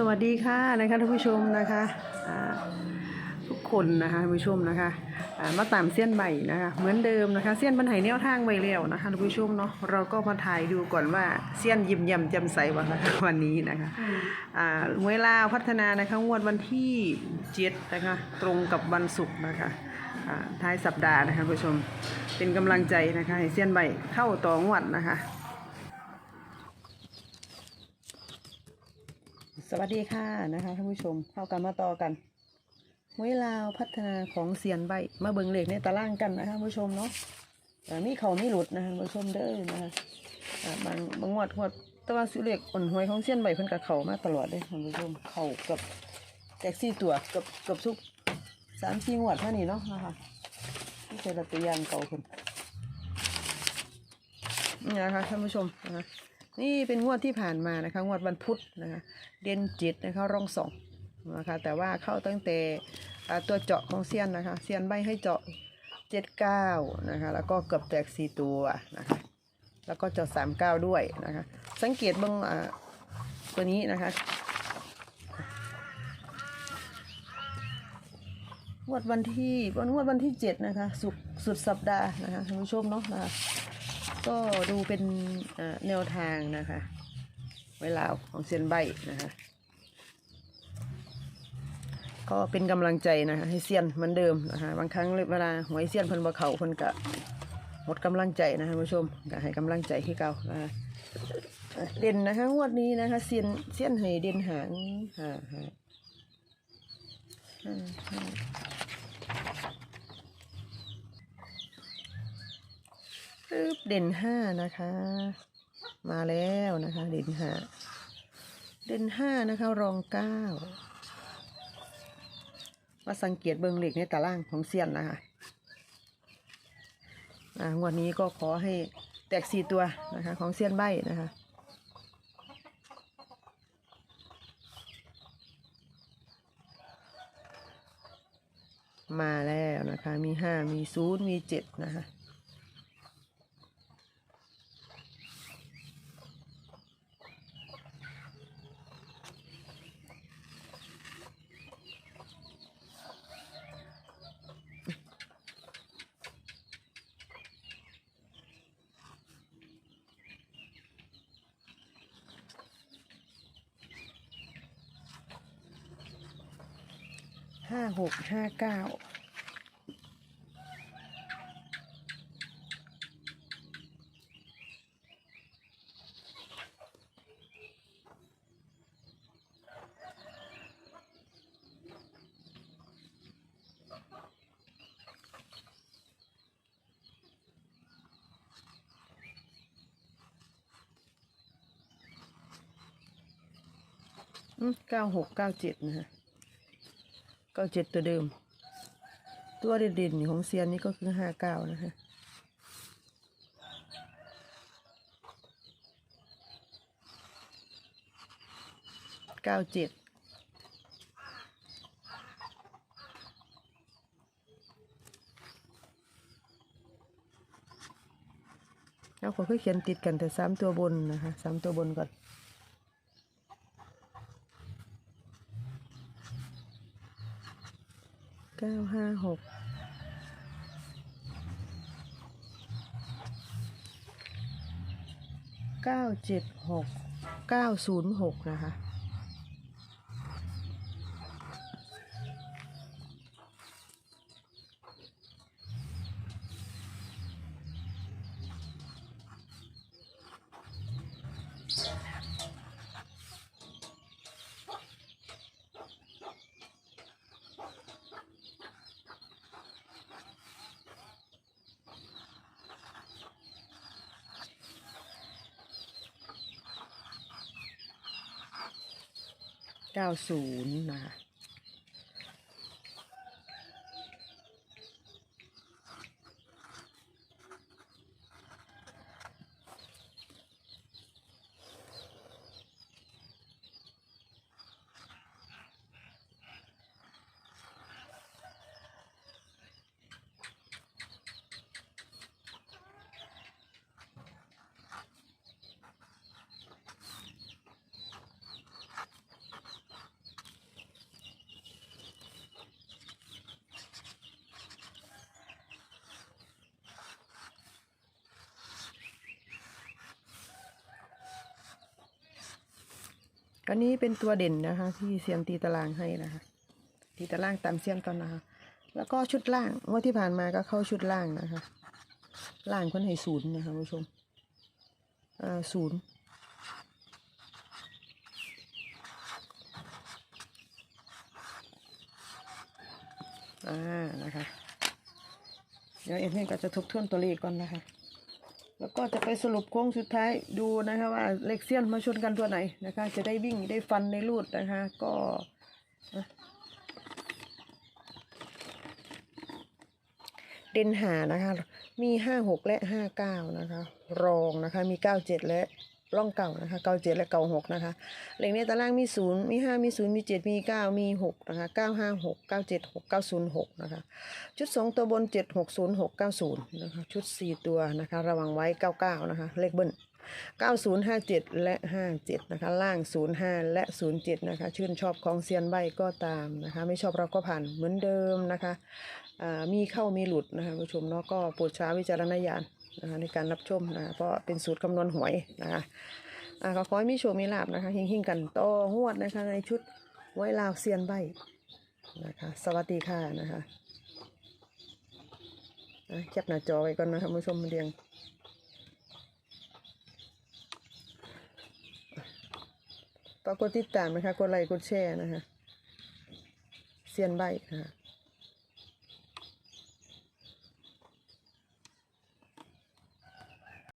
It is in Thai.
สวัสดีค่ะนะคะท่านผู้ชมนะคะทุกคนนะคะท่านผู้ชมนะคะมาตามเส้ยนใบนะคะเหมือนเดิมนะคะเส้ยนบรรหายแนวทางไว้แล้วนะคะท่านผู้ชมเนาะเราก็มาถ่ายดูก่อนว่าเส้ยนยิ้มย้มจ่มใสวันนะคะวันนี้นะคะเวลาพัฒนานะคะงวดวันที่เจ็ดนะคะตรงกับวันศุกร์นะคะท้ายสัปดาห์นะคะท่านผู้ชมเป็นกำลังใจนะคะให้เส้ยนใบเข้าต่องวดนะคะ สวัสดีค่ะนะคะท่านผู้ชมเข้ากันมาต่อกันเวลาพัฒนาของเสียนใบมาเบิงเหลขในตารางกันนะคะท่านผู้ชมเนาะอ่มีเขามีหลุดนะคะท่านผู้ชมเด้อนะคะบางบางงวดงวดแต่ว่าสิเหลขอ่อนหวยของเสียนใบเพิ่นกับเขามาตลอดเลยท่านผู้ชมเขากับแท็กซี่ตัวกับกับทุกสามสี่งวดเท่านี้เนาะนะคะนี่เป็นตัวอย่างเก่าคนนี่นะคะท่านผู้ชมนะคะ นี่เป็นงวดที่ผ่านมานะคะ งวดวันพุธนะคะเดือนจ็ดนะคะร่องสองนะคะแต่ว่าเข้าตั้งแต่ตัวเจาะของเซียนนะคะเซียนใบให้เจาะเจ็ดเก้านะคะแล้วก็เกือบแตกสี่ตัวนะคะแล้วก็เจาะสามเก้าด้วยนะคะสังเกตเบางตัวนี้นะคะงวดวันที่วันงวดวันที่เจ็ดนะคะสุดสุดสัปดาห์นะคะท่านผู้ชมเนาะนะคะ ก็ดูเป็นแนวทางนะคะ เวลาของเซียนใบนะคะ ก็เป็นกำลังใจนะคะให้เซียนเหมือนเดิมนะคะบางครั้งเวลาหวยเซียนเพิ่นบ่เขาเพิ่นก็หมดกำลังใจนะคะผู้ชมก็ให้กำลังใจให้เก่านะคะเด่นนะคะงวดนี้นะคะเซียนเซียนให้เด่นหางหาหาห้าห้า ปึ๊บเด่นห้านะคะ มาแล้วนะคะ เด่นห้าเด่นห้านะคะ รองเก้ามาสังเกตเบิงเหล็กในตารางของเซียนนะคะอ่างวดนี้ก็ขอให้แตกสี่ตัวนะคะ ของเซียนใบนะคะมาแล้วนะคะ มีห้ามีศูนย์มีเจ็ดนะคะ ห้าหกห้าเก้าเก้าหกเก้าเจ็ดนะฮะ ก้าเจ็ดตัวเดิม ตัวเด่นๆของเซียนนี่ก็คือห้าเก้านะฮะเก้าเจ็ดแล้วผมก็เขียนติดกันแต่สามตัวบนนะคะสามตัวบนก่อน เก้าห้าหกเก้าเจ็ดหกเก้าศูนย์หกนะคะ เก้าศูนย์นะคะ ก็นี้เป็นตัวเด่นนะคะ ที่เซียนตีตารางให้นะคะตีตารางตามเซียนก่อนนะคะ แล้วก็ชุดล่างงวดที่ผ่านมาก็เข้าชุดล่างนะคะ ล่างคนให้ศูนย์นะคะคุณผู้ชมอ่าศูนย์อ่านะคะ เดี๋ยวเอ็มเก็จะทบทวนตัวเลขก่อนนะคะ แล้วก็จะไปสรุปโค้งสุดท้ายดูนะคะว่าเลขเซียนมาชนกันตัวไหนนะคะ จะได้วิ่งได้ฟันในรูดนะคะ ก็เด่นหานะคะ มีห้าหกและห้าเก้านะคะ รองนะคะ มีเก้าเจ็ดและ ร่องเก่านะคะเก้าเจ็ดและเก้าหกนะคะเลขในตารางมีศูนย์มีห้ามีศูนย์มีเจ็ดมีเก้ามีหกนะคะเก้าห้าหกเก้าเจ็ดหกเก้าศูนย์หกนะคะชุดสองตัวบนเจ็ดหกศูนย์หกเก้าศูนย์นะคะชุดสี่ตัวนะคะระวังไว้เก้าเก้านะคะเลขเบิ้ลเก้าศูนย์ห้าเจ็ดและห้าเจ็ดนะคะ ล่างศูนย์ห้าและศูนย์เจ็ดนะคะ ชื่นชอบของเซียนใบก็ตามนะคะ ไม่ชอบเราก็ผ่านเหมือนเดิมนะคะอ่ามีเข้ามีหลุดนะคะผู้ชมเนาะก็โปรดใช้วิจารณญาณ นะคะในการรับชมนะเพราะเป็นสูตรคำนวณหวยนะคะอ่าก็ขอให้มีโชคมีลาบนะคะหิ่งๆกันต่อหวดนะคะในชุดไว้ลาวเซียนใบนะคะสวัสดีค่ะนะคะอะแคปหน้าจอไว้ก่อนนะครับผู้ชมเรียงฝากกดติดตามนะคะกดไลค์กดแชร์นะคะเซียนใบนะคะ